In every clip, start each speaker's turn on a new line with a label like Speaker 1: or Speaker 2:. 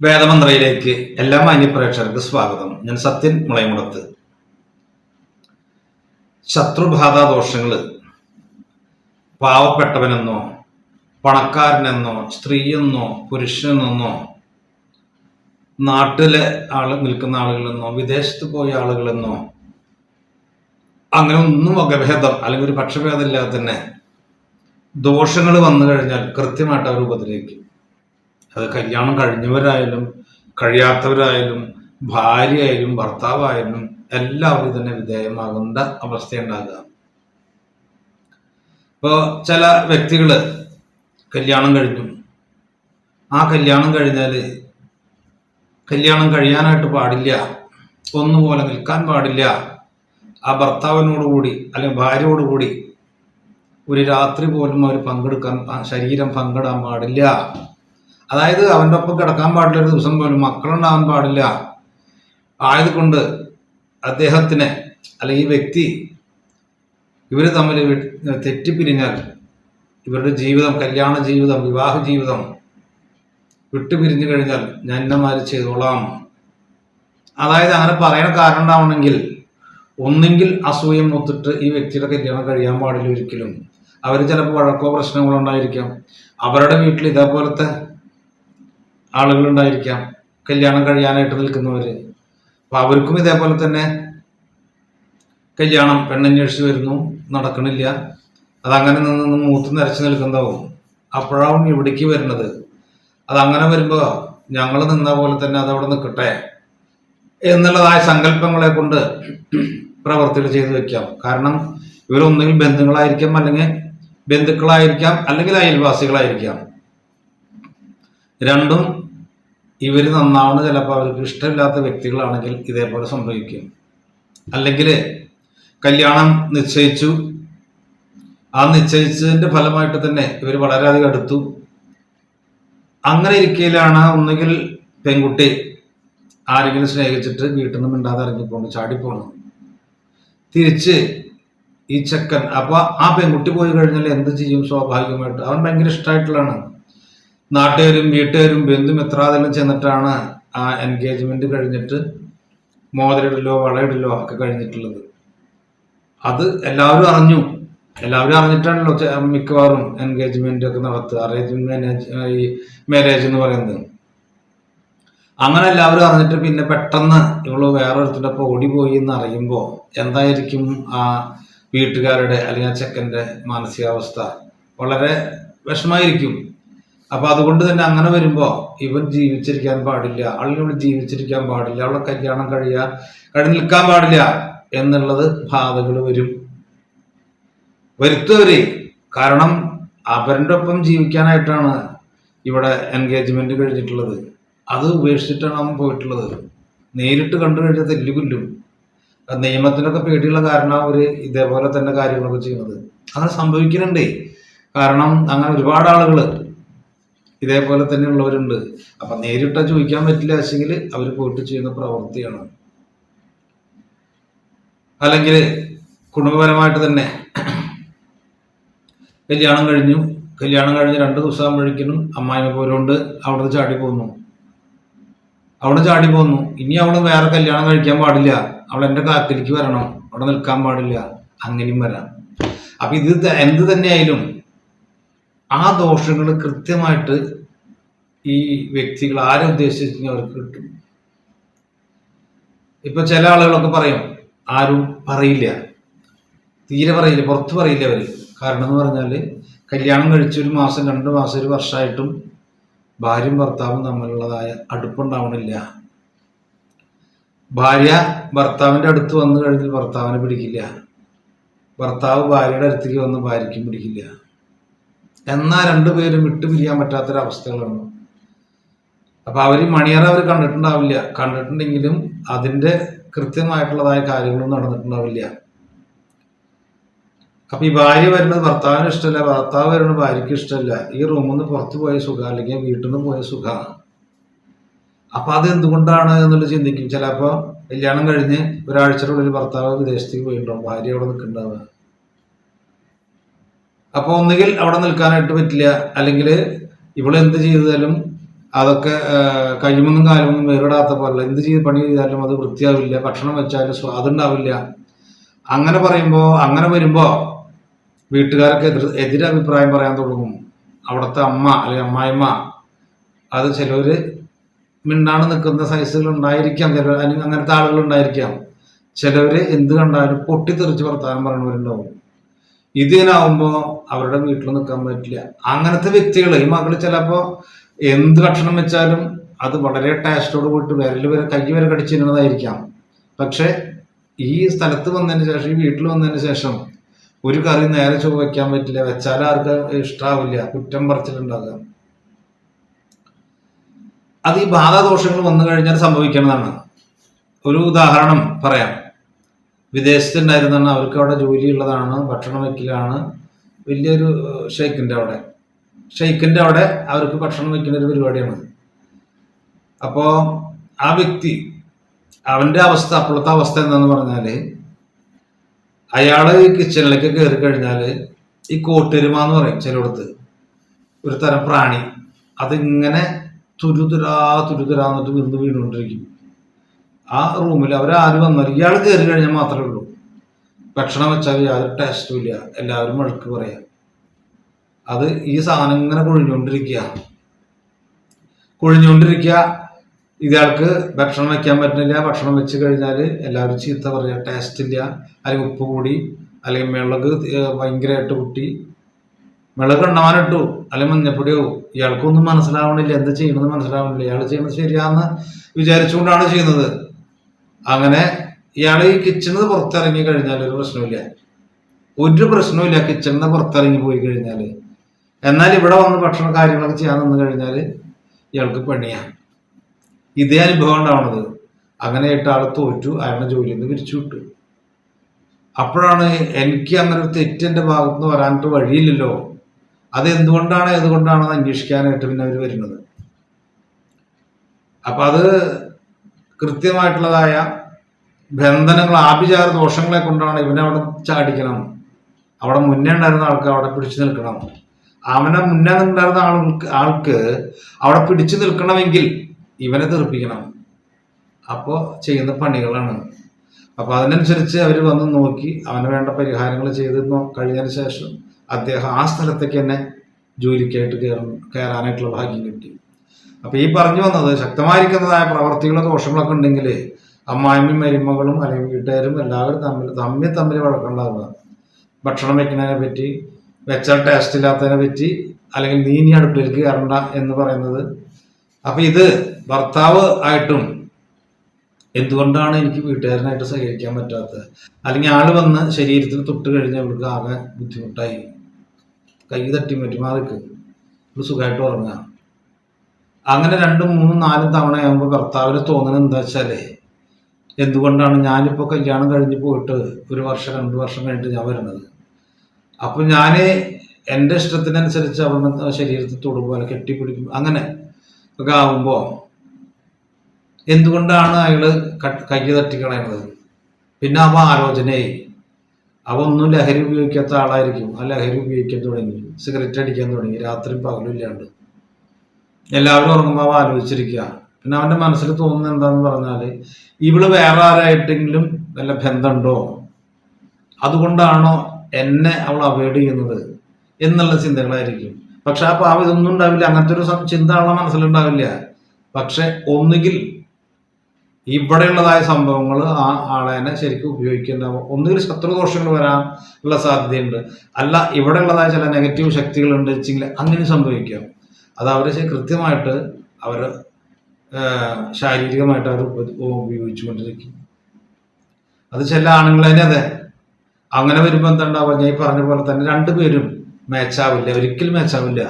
Speaker 1: വേദമന്ത്രയിലേക്ക് എല്ലാ മാന്യ മാന്യപ്രേക്ഷകർക്ക് സ്വാഗതം. ഞാൻ സത്യൻ മുളയമുടത്ത്. ശത്രുബാധ ദോഷങ്ങൾ പാവപ്പെട്ടവനെന്നോ പണക്കാരനെന്നോ സ്ത്രീയെന്നോ പുരുഷനെന്നോ നാട്ടിലെ ആൾ നിൽക്കുന്ന ആളുകളെന്നോ വിദേശത്ത് പോയ ആളുകളെന്നോ അങ്ങനെ ഒന്നും വകഭേദം അല്ലെങ്കിൽ ഒരു പക്ഷഭേദമില്ലാതെ തന്നെ ദോഷങ്ങൾ വന്നു കഴിഞ്ഞാൽ കൃത്യമായിട്ട് അവർ ഉപദ്രവിക്കും. അത് കല്യാണം കഴിഞ്ഞവരായാലും കഴിയാത്തവരായാലും ഭാര്യയായാലും ഭർത്താവായാലും എല്ലാവരും തന്നെ വിധേയമാകേണ്ട അവസ്ഥയുണ്ടാകുക. ഇപ്പോൾ ചില വ്യക്തികൾ കല്യാണം കഴിഞ്ഞു. ആ കല്യാണം കഴിഞ്ഞാൽ കല്യാണം കഴിയാനായിട്ട് പാടില്ല. ഒന്നുപോലെ നിൽക്കാൻ പാടില്ല. ആ ഭർത്താവിനോടുകൂടി അല്ലെങ്കിൽ ഭാര്യയോടുകൂടി ഒരു രാത്രി പോലും അവർ പങ്കെടുക്കാൻ ശരീരം പങ്കിടാൻ പാടില്ല. അതായത് അവന്റെ ഒപ്പം കിടക്കാൻ പാടില്ല ഒരു ദിവസം പോലും മക്കളുണ്ടാവാൻ പാടില്ല. ആയതുകൊണ്ട് അദ്ദേഹത്തിന് അല്ലെങ്കിൽ ഈ വ്യക്തി ഇവർ തമ്മിൽ തെറ്റിപ്പിരിഞ്ഞാൽ ഇവരുടെ ജീവിതം കല്യാണ ജീവിതം വിവാഹ ജീവിതം വിട്ടുപിരിഞ്ഞു കഴിഞ്ഞാൽ ഞാൻ ഇന്നമാര് ചെയ്തോളാം. അതായത് അങ്ങനെ പറയാൻ കാരണം ഉണ്ടാവണമെങ്കിൽ ഒന്നെങ്കിൽ അസൂയം ഒത്തിട്ട് ഈ വ്യക്തിയുടെ കല്യാണം കഴിയാൻ പാടില്ല ഒരിക്കലും. അവർ ചിലപ്പോൾ വഴക്കോ പ്രശ്നങ്ങളോ ഉണ്ടായിരിക്കാം. അവരുടെ വീട്ടിൽ ഇതേപോലത്തെ ആളുകളുണ്ടായിരിക്കാം. കല്യാണം കഴിയാനായിട്ട് നിൽക്കുന്നവര്. അപ്പൊ അവർക്കും ഇതേപോലെ തന്നെ കല്യാണം പെണ്ണന്വേഷിച്ച് വരുന്നു. നടക്കണില്ല. അതങ്ങനെ നിന്ന് മൂത്ത് നിരച്ച് നിൽക്കുന്നതാവും. അപ്പോഴാവും ഇവിടേക്ക് വരുന്നത്. അതങ്ങനെ വരുമ്പോൾ ഞങ്ങൾ നിന്ന പോലെ തന്നെ അതവിടെ നിൽക്കട്ടെ എന്നുള്ളതായ സങ്കല്പങ്ങളെ കൊണ്ട് പ്രവർത്തികൾ ചെയ്തു വെക്കാം കാരണം ഇവരൊന്നുകിൽ ബന്ധുക്കളായിരിക്കാം അല്ലെങ്കിൽ ബന്ധുക്കളായിരിക്കാം അല്ലെങ്കിൽ അയൽവാസികളായിരിക്കാം. രണ്ടും ഇവർ നന്നാവുന്ന ചിലപ്പോൾ അവർക്ക് ഇഷ്ടമില്ലാത്ത വ്യക്തികളാണെങ്കിൽ ഇതേപോലെ സംഭവിക്കും. അല്ലെങ്കിൽ കല്യാണം നിശ്ചയിച്ചു. ആ നിശ്ചയിച്ചതിന്റെ ഫലമായിട്ട് തന്നെ ഇവർ വളരെയധികം അടുത്തു അങ്ങനെ ഇരിക്കയിലാണ് ഒന്നുകിൽ പെൺകുട്ടി ആരെങ്കിലും സ്നേഹിച്ചിട്ട് വീട്ടിൽ നിന്ന് മിണ്ടാതെ ഇറങ്ങിപ്പോണു ചാടിപ്പോണ് തിരിച്ച് ഈ ചെക്കൻ അപ്പോൾ ആ പെൺകുട്ടി പോയി കഴിഞ്ഞാൽ എന്ത് ചെയ്യും? സ്വാഭാവികമായിട്ട്. അവൻ ഭയങ്കര ഇഷ്ടമായിട്ടുള്ളതാണ് നാട്ടുകാരും വീട്ടുകാരും ബന്ധുമിത്രാതെല്ലാം ചെന്നിട്ടാണ് ആ എൻഗേജ്മെന്റ് കഴിഞ്ഞിട്ട് മോതിരിടലോ വളയിടലോ ഒക്കെ കഴിഞ്ഞിട്ടുള്ളത്. അത് എല്ലാവരും അറിഞ്ഞു. എല്ലാവരും അറിഞ്ഞിട്ടാണല്ലോ മിക്കവാറും എൻഗേജ്മെന്റ് ഒക്കെ നടത്തുക അറേഞ്ച്മെന്റ് ഈ മാരേജ് എന്ന് പറയുന്നത്. അങ്ങനെ എല്ലാവരും അറിഞ്ഞിട്ട് പിന്നെ പെട്ടെന്ന് ഇവൾ വേറൊരുത്തിന്റെ ഒപ്പം ഓടിപ്പോയി എന്ന് അറിയുമ്പോൾ എന്തായിരിക്കും ആ വീട്ടുകാരുടെ അല്ലെങ്കിൽ ആ ചെക്കന്റെ മാനസികാവസ്ഥ? വളരെ വിഷമായിരിക്കും അപ്പൊ അതുകൊണ്ട് തന്നെ അങ്ങനെ വരുമ്പോ ഇവൻ ജീവിച്ചിരിക്കാൻ പാടില്ല അല്ലെങ്കിൽ ജീവിച്ചിരിക്കാൻ പാടില്ല അവളെ കല്യാണം കഴിയാ കഴിഞ്ഞ് നിൽക്കാൻ പാടില്ല എന്നുള്ളത് ബാധകൾ വരും. വരുത്തവര്. കാരണം അവരുടെ ഒപ്പം ജീവിക്കാനായിട്ടാണ് ഇവിടെ എൻഗേജ്മെന്റ് കഴിഞ്ഞിട്ടുള്ളത്. അത് ഉപേക്ഷിച്ചിട്ടാണ് അവൻ പോയിട്ടുള്ളത്. നേരിട്ട് കണ്ടു കഴിഞ്ഞാൽ തെല്ലുകൊല്ലും. നിയമത്തിനൊക്കെ പേടിയുള്ള കാരണം അവർ ഇതേപോലെ തന്നെ കാര്യങ്ങളൊക്കെ ചെയ്യുന്നത്. അങ്ങനെ സംഭവിക്കുന്നുണ്ടേ. കാരണം അങ്ങനെ ഒരുപാട് ആളുകൾ ഇതേപോലെ തന്നെ ഉള്ളവരുണ്ട്. അപ്പൊ നേരിട്ട് ചോദിക്കാൻ പറ്റില്ല വെച്ചെങ്കിൽ അവർ പോയിട്ട് ചെയ്യുന്ന പ്രവൃത്തിയാണ്. അല്ലെങ്കിൽ കുടുംബപരമായിട്ട് തന്നെ കല്യാണം കഴിഞ്ഞു. കല്യാണം കഴിഞ്ഞ് രണ്ട് ദിവസം ആകുമ്പോഴേക്കിനും അമ്മായിമ പോലുകൊണ്ട് അവിടെ ചാടി പോകുന്നു അവിടെ ചാടി പോകുന്നു ഇനി അവൾ വേറെ കല്യാണം കഴിക്കാൻ പാടില്ല. അവൾ എന്റെ കാത്തിലേക്ക് വരണം. അവിടെ നിൽക്കാൻ പാടില്ല. അങ്ങനെയും വരാം. അപ്പൊ ഇത് എന്ത് തന്നെയായാലും ആ ദോഷങ്ങൾ കൃത്യമായിട്ട് ഈ വ്യക്തികൾ ആരെ ഉദ്ദേശിച്ചു അവർക്ക് കിട്ടും. ഇപ്പൊ ചില ആളുകളൊക്കെ പറയും ആരും പറയില്ല. തീരെ പറയില്ല പുറത്ത് പറയില്ല അവർ. കാരണം എന്ന് പറഞ്ഞാൽ കല്യാണം കഴിച്ച് ഒരു മാസം രണ്ട് മാസം ഒരു വർഷമായിട്ടും ഭാര്യയും ഭർത്താവും തമ്മിലുള്ളതായ അടുപ്പുണ്ടാവണില്ല. ഭാര്യ ഭർത്താവിന്റെ അടുത്ത് വന്നു കഴിഞ്ഞാൽ ഭർത്താവിനെ പിടിക്കില്ല. ഭർത്താവ് ഭാര്യയുടെ അടുത്തേക്ക് വന്ന് ഭാര്യയ്ക്കും പിടിക്കില്ല. എന്നാൽ രണ്ടുപേരും വിട്ടുപിരിയാൻ പറ്റാത്തൊരവസ്ഥകളാണ്. അപ്പൊ അവർ മണിയറ അവർ കണ്ടിട്ടുണ്ടാവില്ല. കണ്ടിട്ടുണ്ടെങ്കിലും അതിന്റെ കൃത്യമായിട്ടുള്ളതായ കാര്യങ്ങളൊന്നും നടന്നിട്ടുണ്ടാവില്ല. അപ്പൊ ഈ ഭാര്യ വരുന്നത് ഭർത്താവിന് ഇഷ്ടമല്ല ഭർത്താവ് വരുന്നത് ഭാര്യയ്ക്ക് ഇഷ്ടമല്ല ഈ റൂമിൽ നിന്ന് പുറത്തു പോയ സുഖം അല്ലെങ്കിൽ വീട്ടിൽ നിന്ന് പോയ സുഖമാണ്. അപ്പൊ അത് എന്തുകൊണ്ടാണ് എന്നുള്ളത് ചിന്തിക്കും. ചിലപ്പോ കല്യാണം കഴിഞ്ഞ് ഒരാഴ്ചയുടെ ഭർത്താവ് വിദേശത്തേക്ക് പോയിട്ടുണ്ടാവും. ഭാര്യ അവിടെ നിൽക്കുന്നുണ്ടാവുക. അപ്പൊ ഒന്നുകിൽ അവിടെ നിൽക്കാനായിട്ട് പറ്റില്ല അല്ലെങ്കിൽ ഇവളെന്ത് ചെയ്താലും അതൊക്കെ കഴിയുമെന്നും കാലമൊന്നും വേറിടാത്ത പോലെ എന്ത് ചെയ്ത് പണി ചെയ്താലും അത് വൃത്തിയാവില്ല ഭക്ഷണം വെച്ചാലും സ്വാദുണ്ടാവില്ല അങ്ങനെ പറയുമ്പോൾ അങ്ങനെ വരുമ്പോൾ വീട്ടുകാരൊക്കെ എതിർ എതിരഭിപ്രായം പറയാൻ തുടങ്ങും. അവിടുത്തെ അമ്മ അല്ലെങ്കിൽ അമ്മായിമ്മ അത് ചിലവർ മിണ്ടാണ് നിൽക്കുന്ന സൈസുകൾ ഉണ്ടായിരിക്കാം ചില അല്ലെങ്കിൽ അങ്ങനത്തെ ആളുകൾ ഉണ്ടായിരിക്കാം. ചിലവര് എന്ത് കണ്ടാലും പൊട്ടിത്തെറിച്ച് വർത്താനം പറയുന്നവരുണ്ടാവും ഇതിനാവുമ്പോൾ അവരുടെ വീട്ടിൽ നിൽക്കാൻ പറ്റില്ല. അങ്ങനത്തെ വ്യക്തികൾ ഈ മകൾ ചിലപ്പോൾ എന്ത് ഭക്ഷണം വെച്ചാലും അത് വളരെ ടേസ്റ്റോട് പോയിട്ട് വിരൽ വരെ കൈ വരെ കടിച്ചിരുന്നതായിരിക്കാം. പക്ഷെ ഈ സ്ഥലത്ത് വന്നതിന് ശേഷം ഈ വീട്ടിൽ വന്നതിന് ശേഷം ഒരു കറി നേരെ ചൊവ്വ വെക്കാൻ പറ്റില്ല. വെച്ചാൽ ആർക്ക് ഇഷ്ടാവില്ല. കുറ്റം പറിച്ചിട്ടുണ്ടാകുക അത് ഈ ബാധാദോഷങ്ങൾ വന്നു കഴിഞ്ഞാൽ സംഭവിക്കുന്നതാണ് ഒരു ഉദാഹരണം പറയാം. വിദേശത്തുണ്ടായിരുന്നാണ് അവർക്ക് അവിടെ ജോലിയുള്ളതാണ് ഭക്ഷണം വെക്കലാണ്. വലിയൊരു ഷെയ്ക്കിന്റെ അവിടെ. ഷെയ്ക്കിന്റെ അവിടെ അവർക്ക് ഭക്ഷണം വെക്കുന്ന ഒരു പരിപാടിയാണ്. അപ്പോൾ ആ വ്യക്തി അവന്റെ അവസ്ഥ അപ്പോഴത്തെ അവസ്ഥ എന്താന്ന് പറഞ്ഞാൽ അയാൾ ഈ കിച്ചണിലേക്ക് കയറി കഴിഞ്ഞാൽ ഈ കോട്ടെരുമ എന്ന് പറയും ചിലയിടത്ത്. ഒരു തരം പ്രാണി. അതിങ്ങനെ തുരുതുരാ തുരുതുരാന്നിട്ട് വിരുന്ന് വീണുകൊണ്ടിരിക്കും. ആ റൂമിൽ അവരാരും വന്നാലും ഇയാൾ കയറി കഴിഞ്ഞാൽ മാത്രമേ ഉള്ളൂ. ഭക്ഷണം വെച്ചാൽ യാതൊരു ടേസ്റ്റും ഇല്ല. എല്ലാവരും വഴക്ക് പറയാം. അത് ഈ സാധനം ഇങ്ങനെ കൊഴിഞ്ഞുകൊണ്ടിരിക്കുക കൊഴിഞ്ഞുകൊണ്ടിരിക്കുക ഇയാൾക്ക് ഭക്ഷണം വെക്കാൻ പറ്റുന്നില്ല. ഭക്ഷണം വെച്ച് കഴിഞ്ഞാൽ എല്ലാവരും ചീത്ത പറയുക ടേസ്റ്റ് ഇല്ല. അല്ലെങ്കിൽ ഉപ്പ് കൂടി അല്ലെങ്കിൽ മിളക് ഭയങ്കരമായിട്ട് കുട്ടി. മിളക് എണ്ണമാനിട്ടു അല്ലെങ്കിൽ മഞ്ഞപ്പൊടിയോ ഇയാൾക്കൊന്നും മനസ്സിലാവണില്ല. എന്ത് ചെയ്യണമെന്ന് മനസ്സിലാവണില്ല. ഇയാൾ ചെയ്യണത് ശരിയാന്ന് വിചാരിച്ചുകൊണ്ടാണ് ചെയ്യുന്നത്. അങ്ങനെ ഇയാൾ ഈ കിച്ചണിൽ പുറത്തിറങ്ങി കഴിഞ്ഞാൽ ഒരു പ്രശ്നമില്ല ഒരു പ്രശ്നവുമില്ല കിച്ചണിൽ നിന്ന് പുറത്തിറങ്ങി പോയി കഴിഞ്ഞാൽ എന്നാൽ ഇവിടെ വന്ന് ഭക്ഷണ കാര്യങ്ങളൊക്കെ ചെയ്യാൻ നിന്ന് കഴിഞ്ഞാൽ ഇയാൾക്ക് പണിയാണ് ഇതേ അനുഭവം ഉണ്ടാവണത്. അങ്ങനെ ആയിട്ട് ആൾ തോറ്റു അയാളുടെ ജോലിയിൽ നിന്ന് പിരിച്ചു വിട്ടു. അപ്പോഴാണ് എനിക്ക് അങ്ങനെ ഒരു ഭാഗത്തുനിന്ന് ഭാഗത്ത് നിന്ന് വരാനായിട്ട് വഴിയില്ലല്ലോ. അത് എന്തുകൊണ്ടാണ് ഏതുകൊണ്ടാണെന്ന് അന്വേഷിക്കാനായിട്ട് പിന്നെ അവർ വരുന്നത്. അപ്പൊ അത് കൃത്യമായിട്ടുള്ളതായ ബന്ധനങ്ങൾ ആഭിചാര ദോഷങ്ങളെ കൊണ്ടാണ് ഇവനെ അവിടെ ചാടിക്കണം. അവിടെ മുന്നേ ഉണ്ടായിരുന്ന ആൾക്ക് അവിടെ പിടിച്ചു നിൽക്കണം. അവനെ മുന്നേ ഉണ്ടായിരുന്ന ആൾക്ക് ആൾക്ക് അവിടെ പിടിച്ചു നിൽക്കണമെങ്കിൽ ഇവനെ തെറിപ്പിക്കണം. അപ്പോൾ ചെയ്യുന്ന പണികളാണ്. അപ്പോൾ അതിനനുസരിച്ച് അവർ വന്ന് നോക്കി അവന് വേണ്ട പരിഹാരങ്ങൾ ചെയ്ത് കഴിഞ്ഞതിന് ശേഷം അദ്ദേഹം ആ സ്ഥലത്തേക്ക് തന്നെ ജോലിക്കായിട്ട് കയറും കയറാനായിട്ടുള്ള ഭാഗ്യം കിട്ടി. അപ്പൊ ഈ പറഞ്ഞു വന്നത് ശക്തമായിരിക്കുന്നതായ പ്രവർത്തികളോ ദോഷങ്ങളൊക്കെ ഉണ്ടെങ്കിൽ അമ്മായിമ്മയും മരുമകളും അല്ലെങ്കിൽ വീട്ടുകാരും എല്ലാവരും തമ്മിൽ തമ്മിൽ തമ്മിൽ വഴക്കുണ്ടാവുക. ഭക്ഷണം വെക്കുന്നതിനെ പറ്റി വെച്ച ടേസ്റ്റ് ഇല്ലാത്തതിനെ പറ്റി അല്ലെങ്കിൽ നീ അടുപ്പിലേക്ക് കയറണ്ട എന്ന് പറയുന്നത്. അപ്പൊ ഇത് ഭർത്താവ് ആയിട്ടും എന്തുകൊണ്ടാണ് എനിക്ക് വീട്ടുകാരനായിട്ട് സഹകരിക്കാൻ പറ്റാത്തത്? അല്ലെങ്കിൽ ആൾ വന്ന് ശരീരത്തിൽ തൊട്ട് കഴിഞ്ഞാൽ ഇവർക്ക് ആകെ ബുദ്ധിമുട്ടായി. കൈ തട്ടി മറ്റുമാർക്ക് സുഖമായിട്ട് ഉറങ്ങുക. അങ്ങനെ രണ്ടും മൂന്നും നാലും തവണ ആകുമ്പോൾ ഭർത്താവിന് തോന്നുന്നത് എന്താ വെച്ചാലേ എന്തുകൊണ്ടാണ് ഞാനിപ്പോൾ കല്യാണം കഴിഞ്ഞ് പോയിട്ട് ഒരു വർഷം രണ്ട് വർഷം കഴിഞ്ഞിട്ട് ഞാൻ വരുന്നത്? അപ്പം ഞാൻ എന്റെ ഇഷ്ടത്തിനനുസരിച്ച് അവരുടെ ശരീരത്തിൽ തൊടുമ്പോൾ അല്ല കെട്ടിപ്പിടിക്കും അങ്ങനെ ഒക്കെ ആകുമ്പോൾ എന്തുകൊണ്ടാണ് അയാൾ ക- കൈ തട്ടിക്കളയണത് പിന്നെ അവ ആലോചനയായി. അവ ഒന്നും ലഹരി ഉപയോഗിക്കാത്ത ആളായിരിക്കും. ആ ലഹരി ഉപയോഗിക്കാൻ തുടങ്ങി. സിഗരറ്റ് അടിക്കാൻ തുടങ്ങി. രാത്രി പകലും ഇല്ലാണ്ട്. എല്ലാവരും ഉറങ്ങുമ്പോൾ അവ ആലോചിച്ചിരിക്കുക. പിന്നെ അവന്റെ മനസ്സിൽ തോന്നുന്നത് എന്താന്ന് പറഞ്ഞാൽ ഇവൾ വേറെ ആരായിട്ടെങ്കിലും വല്ല ബന്ധമുണ്ടോ? അതുകൊണ്ടാണോ എന്നെ അവൾ അവോയ്ഡ് ചെയ്യുന്നത് എന്നുള്ള ചിന്തകളായിരിക്കും. പക്ഷെ ആ പാവ ഇതൊന്നും ഉണ്ടാവില്ല. അങ്ങനത്തെ ഒരു ചിന്ത അവളെ മനസ്സിലുണ്ടാവില്ല. പക്ഷെ ഒന്നുകിൽ ഇവിടെയുള്ളതായ സംഭവങ്ങൾ ആ ആളെന്നെ ശരിക്കും ഉപയോഗിക്കുന്നുണ്ടാവും ഒന്നുകിൽ ശത്രുദോഷങ്ങൾ വരാൻ ഉള്ള സാധ്യതയുണ്ട്. അല്ല ഇവിടെയുള്ളതായ ചില നെഗറ്റീവ് ശക്തികളുണ്ട് വെച്ചെങ്കിൽ അങ്ങനെ സംഭവിക്കാം. അത് അവർ കൃത്യമായിട്ട് അവർ ശാരീരികമായിട്ട് അവർ ഉപയോഗിച്ചുകൊണ്ടിരിക്കും. അത് ചില ആണുങ്ങൾ തന്നെ അതെ. അങ്ങനെ വരുമ്പോൾ എന്താ ഉണ്ടാവുക ഞാൻ പറഞ്ഞ പോലെ തന്നെ രണ്ടുപേരും മാച്ചാവില്ല ഒരിക്കലും മാച്ചാവില്ല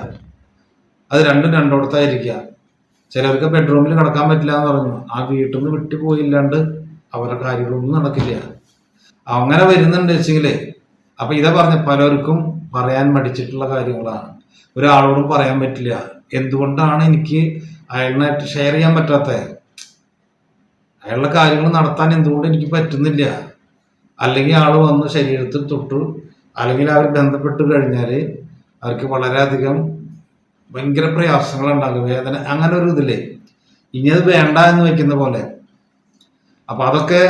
Speaker 1: അത് രണ്ടും രണ്ടിടത്തായിരിക്കുക. ചിലർക്ക് ബെഡ്റൂമിൽ കിടക്കാൻ പറ്റില്ല എന്ന് പറഞ്ഞു. ആ വീട്ടിൽ നിന്ന് വിട്ടുപോയില്ലാണ്ട് അവരുടെ കാര്യങ്ങളൊന്നും നടക്കില്ല. അങ്ങനെ വരുന്നുണ്ട് വെച്ചെങ്കിൽ അപ്പൊ ഇതാ പറഞ്ഞ പലർക്കും പറയാൻ മടിച്ചിട്ടുള്ള കാര്യങ്ങളാണ്. ഒരാളോടും പറയാൻ പറ്റില്ല. എന്തുകൊണ്ടാണ് എനിക്ക് അയാളിനായിട്ട് ഷെയർ ചെയ്യാൻ പറ്റാത്തത് അയാളുടെ കാര്യങ്ങൾ നടത്താൻ എന്തുകൊണ്ട് എനിക്ക് പറ്റുന്നില്ല? അല്ലെങ്കിൽ ആൾ വന്ന് ശരീരത്തിൽ തൊട്ടു. അല്ലെങ്കിൽ അവർ ബന്ധപ്പെട്ട് കഴിഞ്ഞാൽ അവർക്ക് വളരെയധികം ഭയങ്കര പ്രയാസങ്ങൾ ഉണ്ടാകും വേദന അങ്ങനെ ഒരു ഇതില്ലേ ഇനി അത് വേണ്ട എന്ന് വെക്കുന്ന പോലെ. അപ്പൊ അതൊക്കെ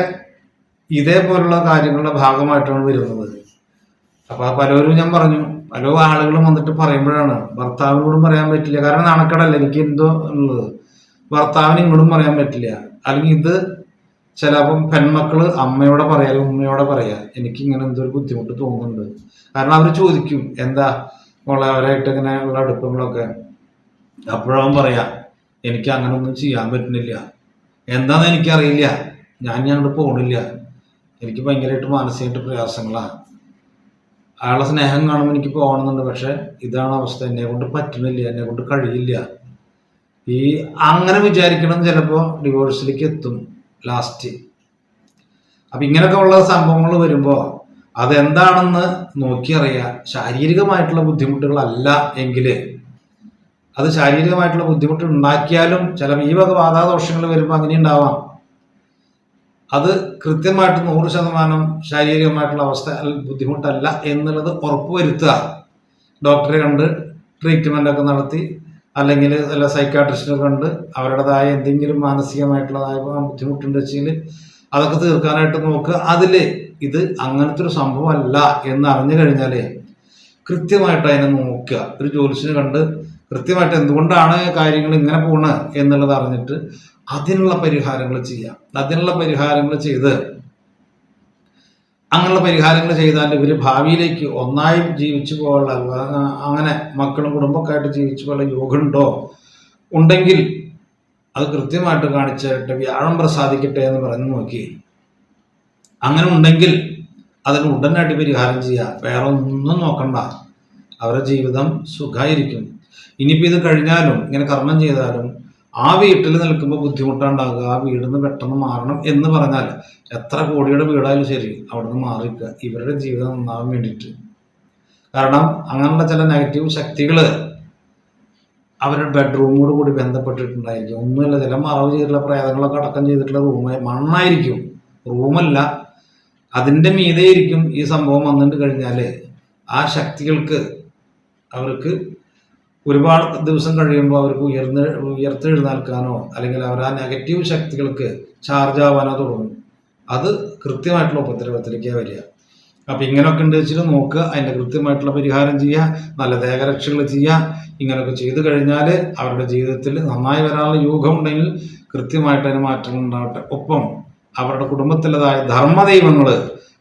Speaker 1: ഇതേപോലുള്ള കാര്യങ്ങളുടെ ഭാഗമായിട്ടാണ് വരുന്നത്. അപ്പൊ പലരും ഞാൻ പറഞ്ഞു പല ആളുകളും വന്നിട്ട് പറയുമ്പോഴാണ് ഭർത്താവിനോടും പറയാൻ പറ്റില്ല. കാരണം നാണക്കടല്ല എനിക്ക് എന്തോ ഉള്ളത്. ഭർത്താവിന് ഇങ്ങോട്ടും പറയാൻ പറ്റില്ല. അല്ലെങ്കിൽ ഇത് ചിലപ്പം പെൺമക്കൾ അമ്മയോടെ പറയാ ഉമ്മയോടെ പറയാ. എനിക്ക് ഇങ്ങനെ എന്തോ ഒരു ബുദ്ധിമുട്ട് തോന്നുന്നുണ്ട്. കാരണം അവർ ചോദിക്കും എന്താ മോളെ അവരായിട്ട് ഇങ്ങനെ ഉള്ള അടുപ്പങ്ങളൊക്കെ? അപ്പോഴവൻ പറയാ എനിക്ക് അങ്ങനെ ഒന്നും ചെയ്യാൻ പറ്റുന്നില്ല. എന്താന്ന് എനിക്കറിയില്ല. ഞാൻ ഞങ്ങോട്ട് പോണില്ല. എനിക്ക് ഭയങ്കരമായിട്ട് മാനസികമായിട്ട് പ്രയാസങ്ങളാണ് അയാളെ സ്നേഹം കാണുമ്പോൾ എനിക്ക് പോകണമെന്നുണ്ട് പക്ഷെ ഇതാണ് അവസ്ഥ. എന്നെ കൊണ്ട് പറ്റുന്നില്ല എന്നെ കൊണ്ട് കഴിയില്ല. ഈ അങ്ങനെ വിചാരിക്കണം ചിലപ്പോൾ ഡിവോഴ്സിലേക്ക് എത്തും ലാസ്റ്റ് അപ്പൊ ഇങ്ങനെയൊക്കെ ഉള്ള സംഭവങ്ങൾ വരുമ്പോൾ അതെന്താണെന്ന് നോക്കിയറിയാ. ശാരീരികമായിട്ടുള്ള ബുദ്ധിമുട്ടുകളല്ല എങ്കിൽ അത് ശാരീരികമായിട്ടുള്ള ബുദ്ധിമുട്ട് ഉണ്ടാക്കിയാലും ചില ഈ വക ബാധാദോഷങ്ങൾ വരുമ്പോൾ അങ്ങനെ ഉണ്ടാവാം അത് കൃത്യമായിട്ട് നൂറ് ശതമാനം ശാരീരികമായിട്ടുള്ള അവസ്ഥ ബുദ്ധിമുട്ടല്ല എന്നുള്ളത് ഉറപ്പുവരുത്തുക. ഡോക്ടറെ കണ്ട് ട്രീറ്റ്മെന്റ് ഒക്കെ നടത്തി അല്ലെങ്കിൽ അല്ല സൈക്കാട്രിസ്റ്റിനെ കണ്ട് അവരുടേതായ എന്തെങ്കിലും മാനസികമായിട്ടുള്ളതായ ബുദ്ധിമുട്ടുണ്ട് വെച്ചെങ്കിൽ അതൊക്കെ തീർക്കാനായിട്ട് നോക്കുക. അതിൽ ഇത് അങ്ങനത്തെ ഒരു സംഭവമല്ല എന്ന് അറിഞ്ഞു കഴിഞ്ഞാൽ കൃത്യമായിട്ട് അതിനെ നോക്കുക. ഒരു ജ്യോതിഷനെ കണ്ട് കൃത്യമായിട്ട് എന്തുകൊണ്ടാണ് കാര്യങ്ങൾ ഇങ്ങനെ പോണ് എന്നുള്ളത് അറിഞ്ഞിട്ട് അതിനുള്ള പരിഹാരങ്ങൾ ചെയ്യാം. അതിനുള്ള പരിഹാരങ്ങൾ ചെയ്ത് അങ്ങനെയുള്ള പരിഹാരങ്ങൾ ചെയ്താൽ ഇവർ ഭാവിയിലേക്ക് ഒന്നായി ജീവിച്ചു പോകാനുള്ള അങ്ങനെ മക്കളും കുടുംബക്കായിട്ട് ജീവിച്ചു പോകാനുള്ള യോഗമുണ്ടോ ഉണ്ടെങ്കിൽ അത് കൃത്യമായിട്ട് കാണിച്ചിട്ട് വ്യാഴം പ്രസാദിക്കട്ടെ എന്ന് പറഞ്ഞു നോക്കി. അങ്ങനെ ഉണ്ടെങ്കിൽ അതിന് ഉടനടി പരിഹാരം ചെയ്യാം. വേറെ ഒന്നും നോക്കണ്ട. അവരുടെ ജീവിതം സുഖമായിരിക്കും. ഇനിയിപ്പോൾ ഇത് കഴിഞ്ഞാലും ഇങ്ങനെ കർമ്മം ചെയ്താലും ആ വീട്ടിൽ നിൽക്കുമ്പോൾ ബുദ്ധിമുട്ടുണ്ടാകുക ആ വീട് നിന്ന് പെട്ടെന്ന് മാറണം എന്ന് പറഞ്ഞാൽ എത്ര കോടിയുടെ വീടായാലും ശരി അവിടെ നിന്ന് മാറിക്കുക ഇവരുടെ ജീവിതം നന്നാവാൻ വേണ്ടിയിട്ട്. കാരണം അങ്ങനെയുള്ള ചില നെഗറ്റീവ് ശക്തികൾ അവരുടെ ബെഡ്റൂമോട് കൂടി ബന്ധപ്പെട്ടിട്ടുണ്ടായിരിക്കും. ഒന്നുമില്ല ചില മറവ് ചെയ്തിട്ടുള്ള പ്രേതങ്ങളൊക്കെ അടക്കം ചെയ്തിട്ടുള്ള റൂമ് മണ്ണായിരിക്കും. റൂമല്ല അതിന്റെ മീതെയിരിക്കും ഈ സംഭവം വന്നിട്ട് കഴിഞ്ഞാൽ ആ ശക്തികൾക്ക് അവർക്ക് ഒരുപാട് ദിവസം കഴിയുമ്പോൾ അവർക്ക് ഉയർന്ന് ഉയർത്തെഴുന്നേൽക്കാനോ അല്ലെങ്കിൽ അവർ ആ നെഗറ്റീവ് ശക്തികൾക്ക് ചാർജ് ആവാനോ തുടങ്ങും. അത് കൃത്യമായിട്ടുള്ള ഉപദ്രവത്തിലേക്കാണ് വരിക. അപ്പം ഇങ്ങനെയൊക്കെ ഉണ്ട് വെച്ചിട്ട് നോക്കുക അതിന്റെ കൃത്യമായിട്ടുള്ള പരിഹാരം ചെയ്യുക നല്ല ദേഹരക്ഷകൾ ചെയ്യുക. ഇങ്ങനെയൊക്കെ ചെയ്തു കഴിഞ്ഞാൽ അവരുടെ ജീവിതത്തിൽ നന്നായി വരാനുള്ള യോഗം ഉണ്ടെങ്കിൽ കൃത്യമായിട്ട് അതിന് മാറ്റങ്ങൾ ഉണ്ടാവട്ടെ. ഒപ്പം അവരുടെ കുടുംബത്തിലേതായ ധർമ്മദൈവങ്ങൾ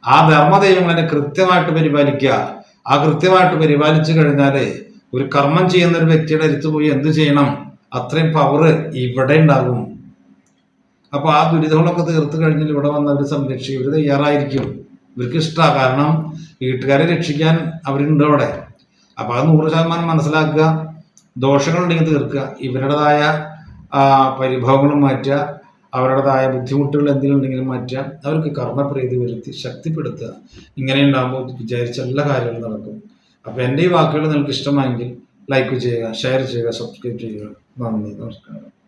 Speaker 1: ആ ധർമ്മദൈവങ്ങളെ കൃത്യമായിട്ട് പരിപാലിക്കുക. ആ കൃത്യമായിട്ട് പരിപാലിച്ചു കഴിഞ്ഞാൽ ഒരു കർമ്മം ചെയ്യുന്ന ഒരു വ്യക്തിയുടെ അടുത്ത് പോയി എന്ത് ചെയ്യണം? അത്രയും പവർ ഇവിടെ ഉണ്ടാകും. അപ്പൊ ആ ദുരിതങ്ങളൊക്കെ തീർത്ത് കഴിഞ്ഞാൽ ഇവിടെ വന്നവർ സംരക്ഷിക്കും. ഇവർ തയ്യാറായിരിക്കും. ഇവർക്ക് ഇഷ്ടമാണ് കാരണം വീട്ടുകാരെ രക്ഷിക്കാൻ അവരുണ്ട് അവിടെ. അപ്പൊ അത് നൂറ് ശതമാനം മനസ്സിലാക്കുക. ദോഷങ്ങളുണ്ടെങ്കിൽ തീർക്കുക. ഇവരുടേതായ പരിഭവങ്ങൾ മാറ്റുക. അവരുടേതായ ബുദ്ധിമുട്ടുകൾ എന്തെങ്കിലും ഉണ്ടെങ്കിലും മാറ്റുക. അവർക്ക് കർമ്മപ്രീതി വരുത്തി ശക്തിപ്പെടുത്തുക. ഇങ്ങനെ ഉണ്ടാകുമ്പോൾ വിചാരിച്ച എല്ലാ കാര്യങ്ങളും നടക്കും. അപ്പോൾ എന്റെ ഈ വാക്കുകൾ നിങ്ങൾക്ക് ഇഷ്ടമായെങ്കിൽ ലൈക്ക് ചെയ്യുക ഷെയർ ചെയ്യുക സബ്സ്ക്രൈബ് ചെയ്യുക. നന്ദി നമസ്കാരം.